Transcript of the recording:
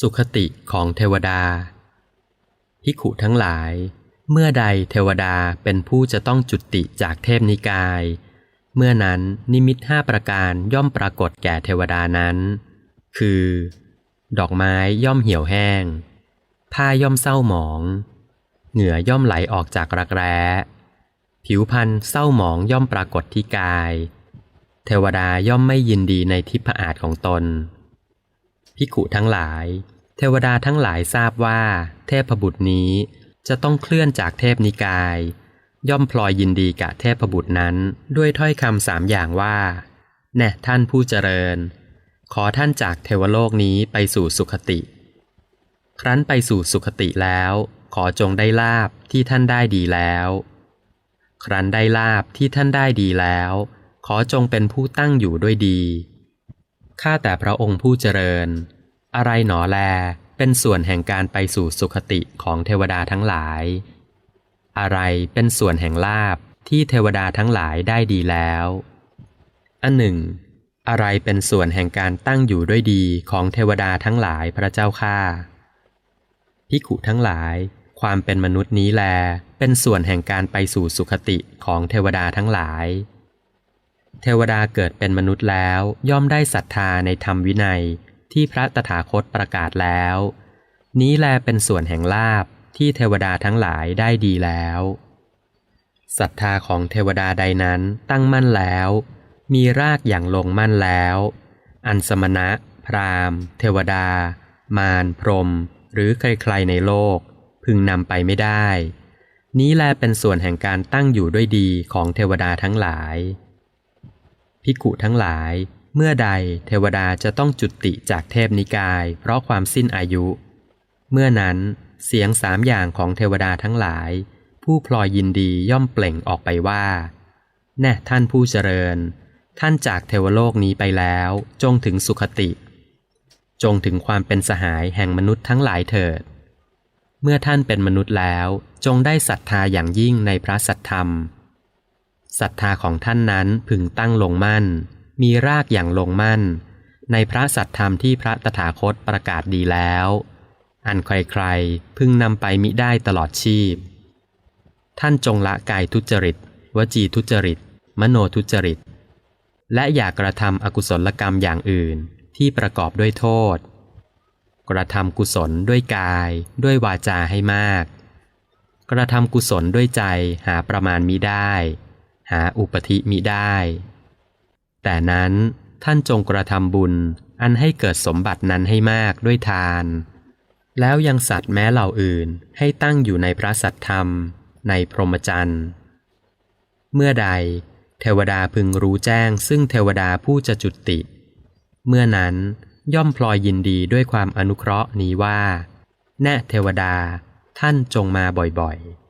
สุขติของเทวดาภิกขุทั้งหลาย เมื่อใดเทวดาเป็นผู้จะต้องจุติจากเทพนิกาย เมื่อนั้นนิมิตห้าประการย่อมปรากฏแก่เทวดานั้น คือ ดอกไม้ย่อมเหี่ยวแห้ง ผ้าย่อมเศร้าหมอง เหงื่อย่อมไหลออกจากรักแร้ผิวพรรณเศร้าหมองย่อมปรากฏที่กาย เทวดาย่อมไม่ยินดีในทิพอาจของตน ภิกขุทั้งหลาย เทวดาทั้งหลายทราบว่า เทพบุตรนี้จะต้องเคลื่อนจากเทพนิกาย ย่อมพลอยยินดีกับเทพบุตรนั้นด้วยถ้อยคำสามอย่างว่าแน่ท่านผู้เจริญ ขอท่านจากเทวโลกนี้ไปสู่สุขติ ครั้นไปสู่สุขติแล้ว ขอจงได้ลาบที่ท่านได้ดีแล้ว ครั้นได้ลาบที่ท่านได้ดีแล้ว ขอจงเป็นผู้ตั้งอยู่ด้วยดีข้าแต่พระองค์ผู้เจริญ อะไรหนอแล เป็นส่วนแห่งการไปสู่สุขติของเทวดาทั้งหลาย อะไรเป็นส่วนแห่งลาบที่เทวดาทั้งหลายได้ดีแล้ว อันหนึ่ง อะไรเป็นส่วนแห่งการตั้งอยู่ด้วยดีของเทวดาทั้งหลายพระเจ้าข้าพิขุทั้งหลาย ความเป็นมนุษย์นี้แล เป็นส่วนแห่งการไปสู่สุขติของเทวดาทั้งหลาย เทวดาเกิดเป็นมนุษย์แล้วย่อมได้ศรัทธาในธรรมวินัย ที่พระตถาคตประกาศแล้ว นี้แลเป็นส่วนแห่งลาบที่เทวดาทั้งหลายได้ดีแล้วศรัทธาของเทวดาใดนั้นตั้งมั่นแล้ว มีรากอย่างลงมั่นแล้ว อันสมณะ พราหมณ์ เทวดา มารพรหมหรือใครๆในโลก พึงนำไปไม่ได้ นี้แลเป็นส่วนแห่งการตั้งอยู่ด้วยดีของเทวดาทั้งหลายภิกุทั้งหลาย เมื่อใดเทวดาจะต้องจุติจากเทพนิกาย เพราะความสิ้นอายุ เมื่อนั้นเสียงสามอย่างของเทวดาทั้งหลาย ผู้พลอยยินดีย่อมเปล่งออกไปว่า แน่ท่านผู้เจริญ ท่านจากเทวโลกนี้ไปแล้ว จงถึงสุขติ จงถึงความเป็นสหายแห่งมนุษย์ทั้งหลายเถิด เมื่อท่านเป็นมนุษย์แล้วจงได้ศรัทธาอย่างยิ่งในพระสัทธรรมศรัทธาของท่านนั้นพึงตั้งลงมั่น มีรากอย่างลงมั่น ในพระสัทธรรมที่พระตถาคตประกาศดีแล้ว อันใครๆพึงนำไปมิได้ตลอดชีพ ท่านจงละกายทุจริต วจีทุจริต มโนทุจริต และอย่ากระทำอกุศลกรรมอย่างอื่นที่ประกอบด้วยโทษ กระทำกุศลด้วยกาย ด้วยวาจาให้มาก กระทำกุศลด้วยใจหาประมาณมิได้ หาอุปธิมิได้ แต่นั้นท่านจงกระทำบุญอันให้เกิดสมบัตินั้นให้มากด้วยทาน แล้วยังสัตว์แม้เหล่าอื่นให้ตั้งอยู่ในพระสัตธรรม ในพรหมจรรย์เมื่อใด เทวดาพึงรู้แจ้ง ซึ่งเทวดาผู้จะจุติ เมื่อนั้นย่อมพลอยยินดีด้วยความอนุเคราะห์นี้ว่า แน่เทวดาท่านจงมาบ่อยๆ